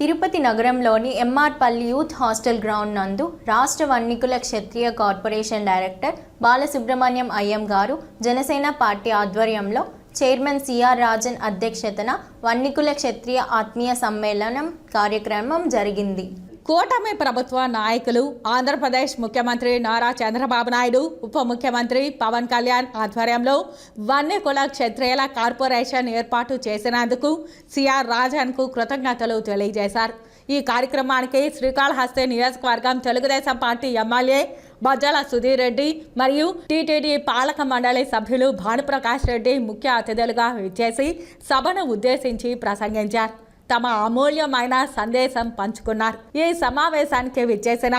తిరుపతి నగరంలోని MR Palli youth hostel ground నందు రాష్ట్ర Vannikula Kshatriya corporation director Balasubrahmanyam Ayyam garu Janasena party ఆధ్వర్యంలో చైర్మన్ సిఆర్ రాజన్ అధ్యక్షతన వన్నికుల క్షత్రియ ఆత్మీయ సమ్మేళనం కార్యక్రమం జరిగింది. కూటమి ప్రభుత్వ నాయకులు ఆంధ్రప్రదేశ్ ముఖ్యమంత్రి నారా చంద్రబాబు నాయుడు ఉప ముఖ్యమంత్రి పవన్ కళ్యాణ్ ఆధ్వర్యంలో వన్యకుల క్షత్రియుల కార్పొరేషన్ ఏర్పాటు చేసినందుకు సిఆర్ రాజన్కు కృతజ్ఞతలు తెలియజేశారు. ఈ కార్యక్రమానికి శ్రీకాళహస్తి నియోజకవర్గం తెలుగుదేశం పార్టీ ఎమ్మెల్యే బజ్జల సుధీర్ రెడ్డి మరియు టీటీడీ పాలక మండలి సభ్యులు భానుప్రకాష్ రెడ్డి ముఖ్య అతిథులుగా విచ్చేసి సభను ఉద్దేశించి ప్రసంగించారు. తమ అమూల్యమైన సందేశం పంచుకున్నారు. ఈ సమావేశానికి విచ్చేసిన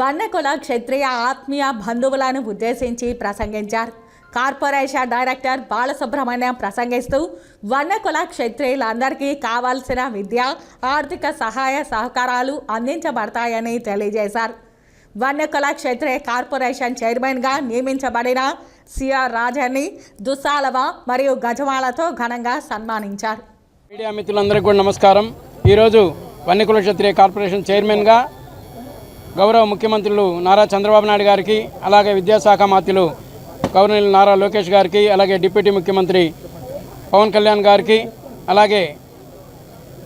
వన్నకుల క్షత్రియ ఆత్మీయ బంధువులను ఉద్దేశించి ప్రసంగించారు. కార్పొరేషన్ డైరెక్టర్ బాలసుబ్రహ్మణ్యం ప్రసంగిస్తూ వన్నకుల క్షత్రియులందరికీ కావాల్సిన విద్య ఆర్థిక సహాయ సహకారాలు అందించబడతాయని తెలియజేశారు. వన్నకుల క్షత్రియ కార్పొరేషన్ చైర్మన్గా నియమించబడిన సిఆర్ రాజాని దుస్సాలవ మరియు గజమాలతో ఘనంగా సన్మానించారు. మీడియా మిత్రులందరికీ కూడా నమస్కారం. ఈరోజు వన్నికుల క్షత్రియ కార్పొరేషన్ చైర్మన్గా గౌరవ ముఖ్యమంత్రులు నారా చంద్రబాబు నాయుడు గారికి అలాగే విద్యాశాఖ మంత్రులు గవర్నర్ నారా లోకేష్ గారికి అలాగే డిప్యూటీ ముఖ్యమంత్రి పవన్ కళ్యాణ్ గారికి అలాగే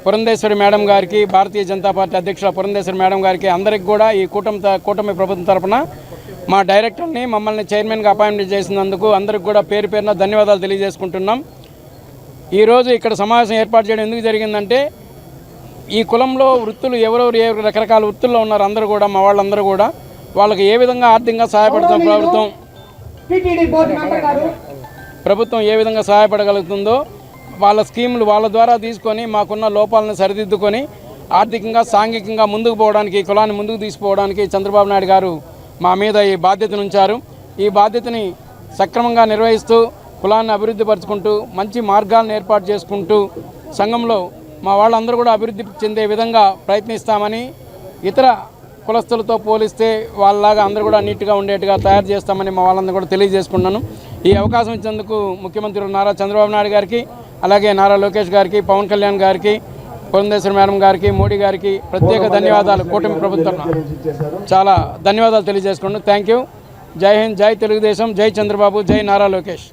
పురంధేశ్వరి మేడం గారికి భారతీయ జనతా పార్టీ అధ్యక్షుల పురంధేశ్వరి మేడం గారికి అందరికి కూడా ఈ కూటమి కూటమి ప్రభుత్వం తరఫున మా డైరెక్టర్ని మమ్మల్ని చైర్మన్గా అపాయింట్మెంట్ చేసినందుకు అందరికి కూడా పేరు పేరున ధన్యవాదాలు తెలియజేసుకుంటున్నాం. ఈరోజు ఇక్కడ సమావేశం ఏర్పాటు చేయడం ఎందుకు జరిగిందంటే ఈ కులంలో వృత్తులు ఎవరెవరు ఏ రకరకాల వృత్తుల్లో ఉన్నారు అందరూ కూడా మా వాళ్ళందరూ కూడా వాళ్ళకి ఏ విధంగా ఆర్థికంగా సహాయపడుతుంది ప్రభుత్వం? ప్రభుత్వం ఏ విధంగా సహాయపడగలుగుతుందో వాళ్ళ స్కీములు వాళ్ళ ద్వారా తీసుకొని మాకున్న లోపాలను సరిదిద్దుకొని ఆర్థికంగా సాంఘికంగా ముందుకు పోవడానికి కులాన్ని ముందుకు తీసుకుపోవడానికి చంద్రబాబు నాయుడు గారు మా మీద ఈ బాధ్యతను ఉంచారు ఈ బాధ్యతని సక్రమంగా నిర్వహిస్తూ కులాన్ని అభివృద్ధి పరుచుకుంటూ మంచి మార్గాలను ఏర్పాటు చేసుకుంటూ సంఘంలో మా వాళ్ళందరూ కూడా అభివృద్ధి చెందే విధంగా ప్రయత్నిస్తామని ఇతర కులస్తులతో పోలిస్తే వాళ్ళలాగా అందరూ కూడా నీట్గా ఉండేట్టుగా తయారు చేస్తామని మా వాళ్ళందరూ కూడా తెలియజేసుకున్నాను ఈ అవకాశం ఇచ్చేందుకు ముఖ్యమంత్రి నారా చంద్రబాబు నాయుడు గారికి అలాగే నారా లోకేష్ గారికి పవన్ కళ్యాణ్ గారికి పురంధేశ్వరి మేడం గారికి మోడీ గారికి ప్రత్యేక ధన్యవాదాలు. కూటమి ప్రభుత్వం చాలా ధన్యవాదాలు తెలియజేసుకున్నాను థ్యాంక్ యూ జై హింద్ జై తెలుగుదేశం జై చంద్రబాబు జై నారా లోకేష్.